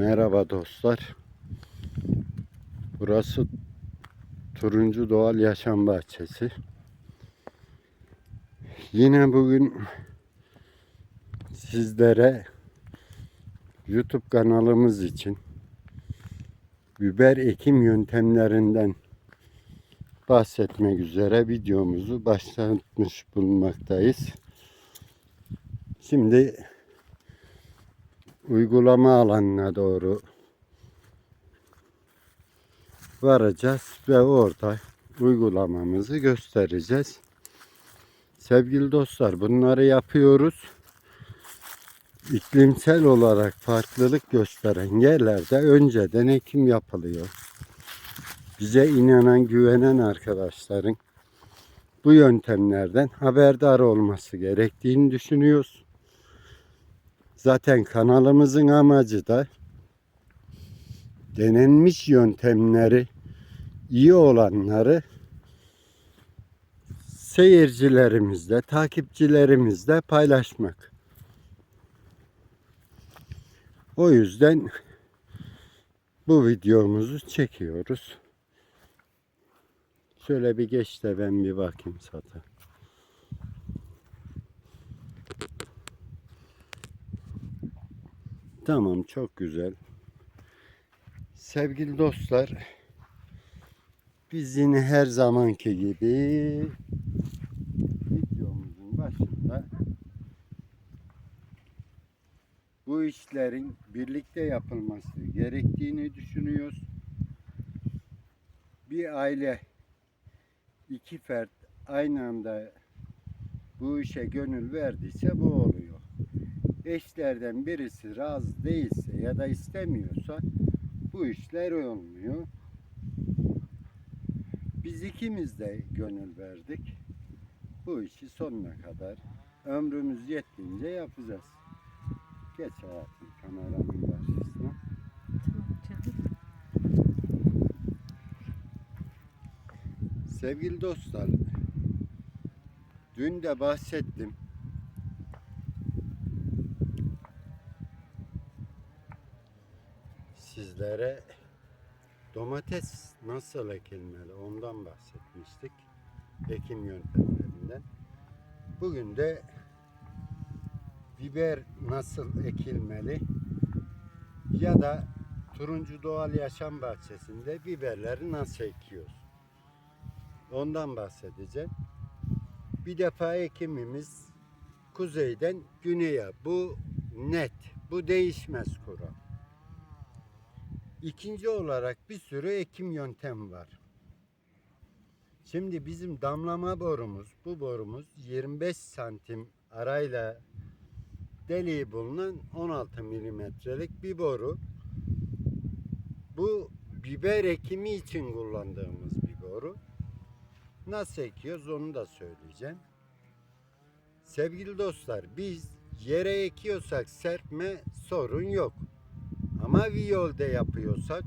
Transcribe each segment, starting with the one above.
Merhaba dostlar. Burası Turuncu Doğal Yaşam Bahçesi. Yine bugün sizlere YouTube kanalımız için biber ekim yöntemlerinden bahsetmek üzere videomuzu başlatmış bulunmaktayız. Şimdi uygulama alanına doğru varacağız ve orada uygulamamızı göstereceğiz. Sevgili dostlar bunları yapıyoruz. İklimsel olarak farklılık gösteren yerlerde önceden ekim yapılıyor. Bize inanan, güvenen arkadaşların bu yöntemlerden haberdar olması gerektiğini düşünüyoruz. Zaten kanalımızın amacı da denenmiş yöntemleri iyi olanları seyircilerimizle, takipçilerimizle paylaşmak. O yüzden bu videomuzu çekiyoruz. Şöyle bir geç de ben bir bakayım zaten. Tamam çok güzel. Sevgili dostlar biz yine her zamanki gibi videomuzun başında bu işlerin birlikte yapılması gerektiğini düşünüyoruz. Bir aile iki fert aynı anda bu işe gönül verdiyse bu oluyor eşlerden birisi razı değilse ya da istemiyorsa bu işler olmuyor. Biz ikimiz de gönül verdik. Bu işi sonuna kadar ömrümüz yettiğince yapacağız. Geç hayatım kameranın karşısına. Sevgili dostlar, dün de bahsettim. Sizlere domates nasıl ekilmeli ondan bahsetmiştik. Ekim yöntemlerinden. Bugün de biber nasıl ekilmeli ya da Turuncu Doğal Yaşam Bahçesi'nde biberleri nasıl ekiyoruz? Ondan bahsedeceğim. Bir defa ekimimiz kuzeyden güneye. Bu net. Bu değişmez kural. İkinci olarak bir sürü ekim yöntem var. Şimdi bizim damlama borumuz, bu borumuz 25 santim arayla deliği bulunan 16 milimetrelik bir boru. Bu biber ekimi için kullandığımız bir boru. Nasıl ekiyoruz onu da söyleyeceğim. Sevgili dostlar biz yere ekiyorsak serpme sorun yok. Ama viyolde yapıyorsak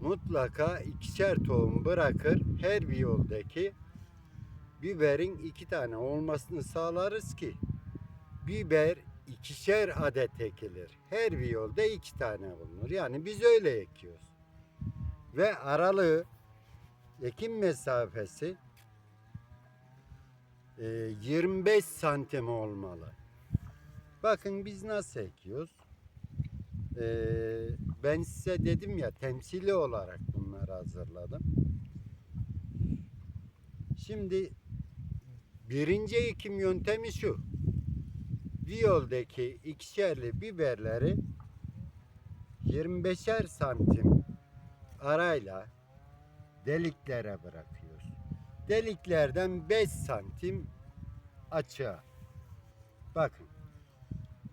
mutlaka ikişer tohum bırakır. Her viyoldaki biberin iki tane olmasını sağlarız ki biber ikişer adet ekilir. Her viyolda iki tane bulunur. Yani biz öyle ekiyoruz. Ve aralığı ekim mesafesi e, 25 santim olmalı. Bakın biz nasıl ekiyoruz? Ee, ben size dedim ya temsili olarak bunları hazırladım. Şimdi birinci ekim yöntemi şu. Viyoldaki ikişerli biberleri 25'er santim arayla deliklere bırakıyoruz. Deliklerden 5 santim açığa. Bakın.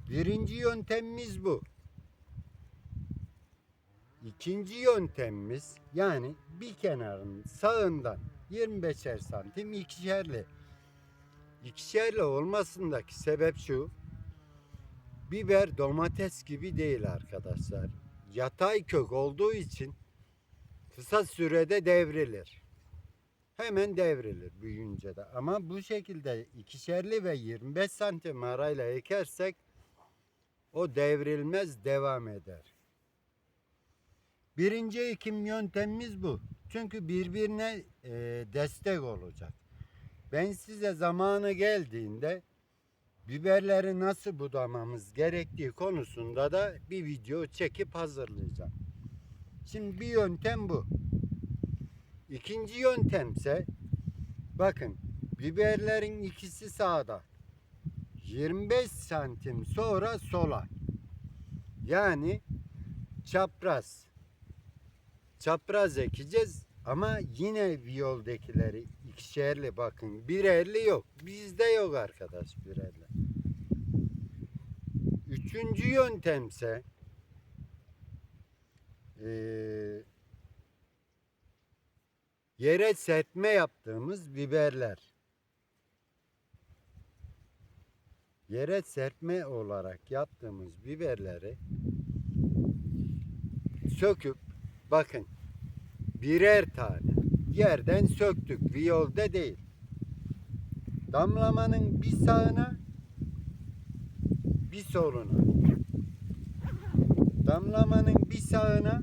Birinci yöntemimiz bu. İkinci yöntemimiz yani bir kenarın sağından 25'er santim ikişerli. İkişerli olmasındaki sebep şu. Biber domates gibi değil arkadaşlar. Yatay kök olduğu için kısa sürede devrilir. Hemen devrilir büyüyünce de. Ama bu şekilde ikişerli ve 25 santim arayla ekersek o devrilmez devam eder. Birinci ekim yöntemimiz bu. Çünkü birbirine e, destek olacak. Ben size zamanı geldiğinde biberleri nasıl budamamız gerektiği konusunda da bir video çekip hazırlayacağım. Şimdi bir yöntem bu. İkinci yöntemse bakın biberlerin ikisi sağda. 25 santim sonra sola. Yani çapraz. Çapraz ekeceğiz ama yine viyoldekileri ikişerli bakın. Birerli yok. Bizde yok arkadaş birerli. Üçüncü yöntemse eee yere serpme yaptığımız biberler. Yere serpme olarak yaptığımız biberleri söküp bakın birer tane yerden söktük viyolde değil. Damlamanın bir sağına bir soluna. Damlamanın bir sağına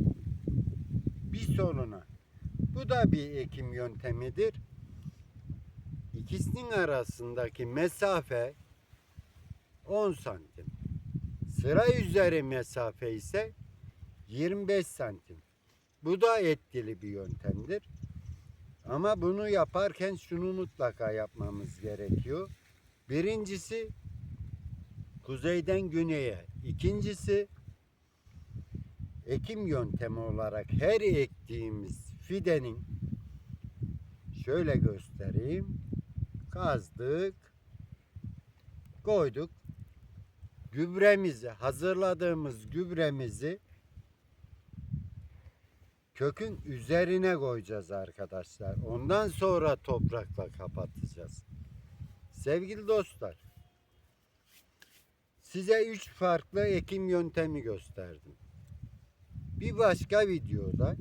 bir soluna. Bu da bir ekim yöntemidir. İkisinin arasındaki mesafe 10 santim. Sıra üzeri mesafe ise 25 santim. Bu da etkili bir yöntemdir. Ama bunu yaparken şunu mutlaka yapmamız gerekiyor. Birincisi kuzeyden güneye. İkincisi ekim yöntemi olarak her ektiğimiz fidenin şöyle göstereyim. Kazdık, koyduk. Gübremizi, hazırladığımız gübremizi kökün üzerine koyacağız arkadaşlar. Ondan sonra toprakla kapatacağız. Sevgili dostlar, size üç farklı ekim yöntemi gösterdim. Bir başka videoda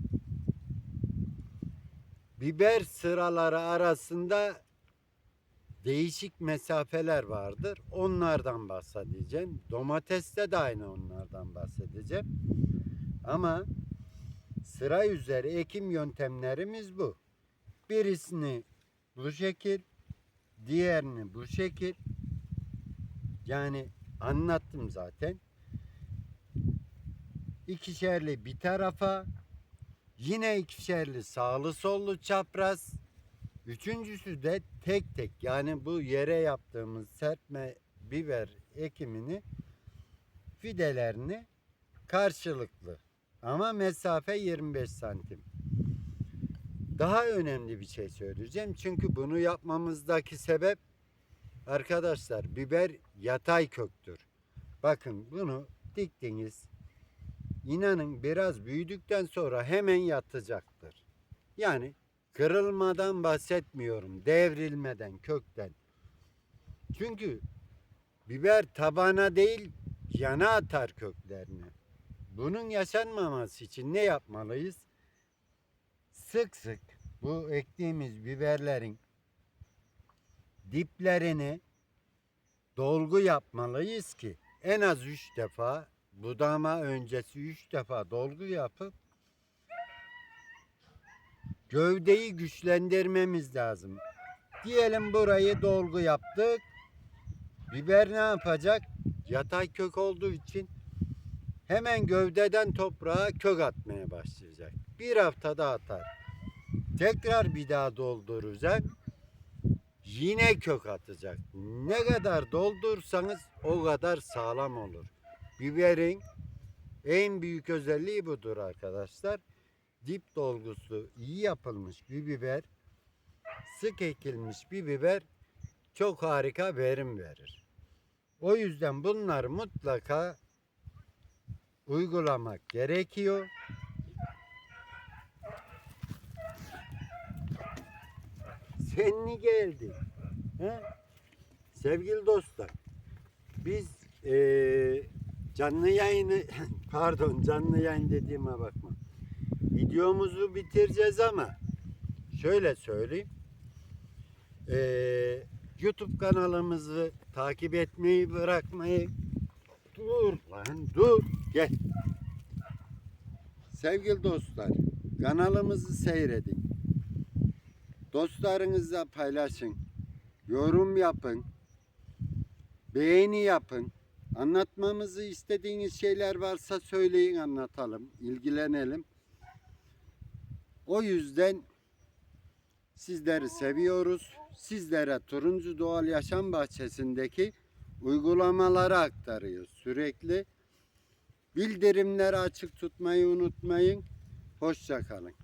biber sıraları arasında değişik mesafeler vardır. Onlardan bahsedeceğim. Domateste de aynı onlardan bahsedeceğim. Ama sıra üzeri ekim yöntemlerimiz bu. Birisini bu şekil, diğerini bu şekil. Yani anlattım zaten. İkişerli bir tarafa, yine ikişerli sağlı sollu çapraz. Üçüncüsü de tek tek yani bu yere yaptığımız serpme biber ekimini fidelerini karşılıklı ama mesafe 25 santim. Daha önemli bir şey söyleyeceğim. Çünkü bunu yapmamızdaki sebep arkadaşlar biber yatay köktür. Bakın bunu diktiniz. İnanın biraz büyüdükten sonra hemen yatacaktır. Yani kırılmadan bahsetmiyorum. Devrilmeden kökten. Çünkü biber tabana değil yana atar köklerini. Bunun yaşanmaması için ne yapmalıyız? Sık sık bu ektiğimiz biberlerin diplerini dolgu yapmalıyız ki en az üç defa budama öncesi üç defa dolgu yapıp gövdeyi güçlendirmemiz lazım. Diyelim burayı dolgu yaptık. Biber ne yapacak? Yatay kök olduğu için hemen gövdeden toprağa kök atmaya başlayacak. Bir haftada atar. Tekrar bir daha dolduracak. Yine kök atacak. Ne kadar doldursanız o kadar sağlam olur. Biberin en büyük özelliği budur arkadaşlar. Dip dolgusu iyi yapılmış bir biber, sık ekilmiş bir biber çok harika verim verir. O yüzden bunları mutlaka uygulamak gerekiyor. Sen mi geldin? He? Sevgili dostlar, biz eee, canlı yayını, pardon canlı yayın dediğime bakma. Videomuzu bitireceğiz ama şöyle söyleyeyim. Eee, YouTube kanalımızı takip etmeyi bırakmayı dur lan dur gel. Sevgili dostlar, kanalımızı seyredin. Dostlarınızla paylaşın. Yorum yapın. Beğeni yapın. Anlatmamızı istediğiniz şeyler varsa söyleyin anlatalım. ilgilenelim. O yüzden sizleri seviyoruz. Sizlere Turuncu Doğal Yaşam Bahçesi'ndeki uygulamaları aktarıyoruz sürekli. Bildirimleri açık tutmayı unutmayın. Hoşça kalın.